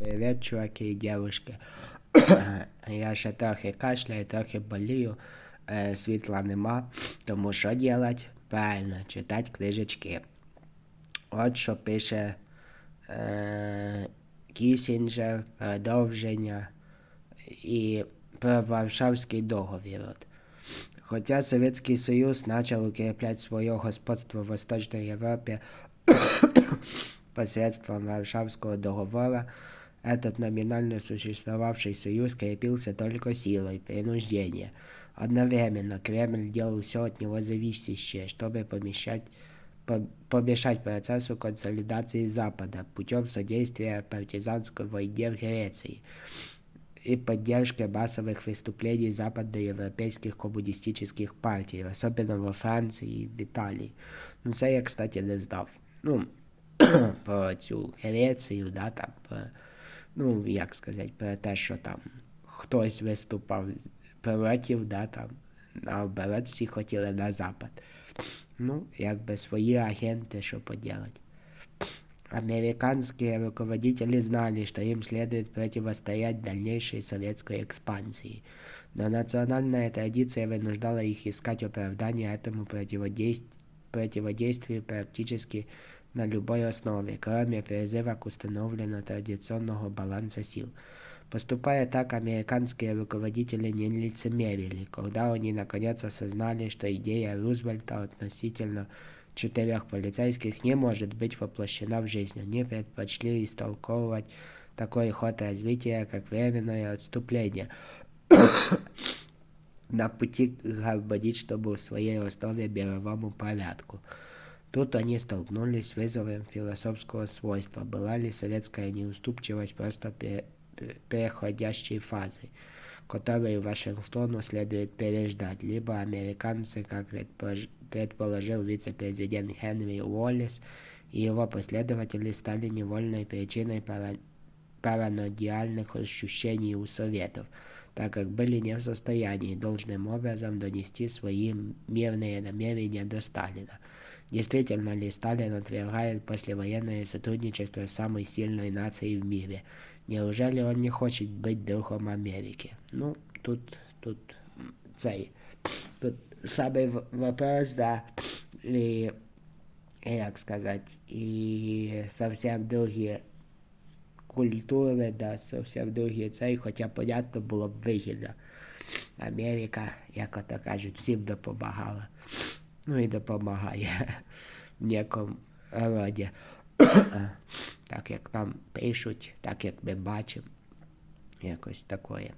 Привіт, чуваки і дівчатки. Я ще трохи кашляю, трохи болію. Світла нема. Тому що делать? Правильно, читати книжечки. От що пише е, Кісінджер, продовження і про Варшавський договір. От. Хотя Советский Союз начал укреплять свое господство в Восточной Европе посредством Варшавского договора, этот номинально существовавший союз крепился только силой принуждения. Одновременно Кремль делал все от него зависящее, чтобы помещать, по, помешать процессу консолидации Запада путем содействия партизанской войне в Греции и поддержки массовых выступлений западноевропейских коммунистических партий, особенно во Франции и в Италии. Ну, це я, кстати, не знав. Ну, про цю Грецію, да, там, про, ну, як сказати, про те, що там хтось виступав проти, да, там, наоборот, всі хотіли на Запад. Ну, якби свої агенти, що поділать. Американские руководители знали, что им следует противостоять дальнейшей советской экспансии, но национальная традиция вынуждала их искать оправдание этому противодействию, противодействию практически на любой основе, кроме призыва к установлению традиционного баланса сил. Поступая так, американские руководители не лицемерили, когда они наконец осознали, что идея Рузвельта относительно четырех полицейских не может быть воплощена в жизнь. Они предпочли истолковывать такой ход развития, как временное отступление на пути к гармоничному в своей основе мировому порядку. Тут они столкнулись с вызовом философского свойства. Была ли советская неуступчивость просто переходящей фазой, которую Вашингтону следует переждать, либо американцы, как предположил вице-президент Генри Уоллес, и его последователи стали невольной причиной паранойяльных ощущений у Советов, так как были не в состоянии должным образом донести свои мирные намерения до Сталина. Действительно ли Сталин отвергает послевоенное сотрудничество с самой сильной нацией в мире? Неужели он не хочет быть другом Америки? Ну, тут, тут, цей, тут самый вопрос, да, и, як сказать, и совсем другие культури, да, совсем другі цей, хоча, понятно, було б вигідно. Америка, як ото кажуть, всім допомагала. Ну і допомагає в якому роді. так як нам пишуть, так як ми бачимо, якось такое.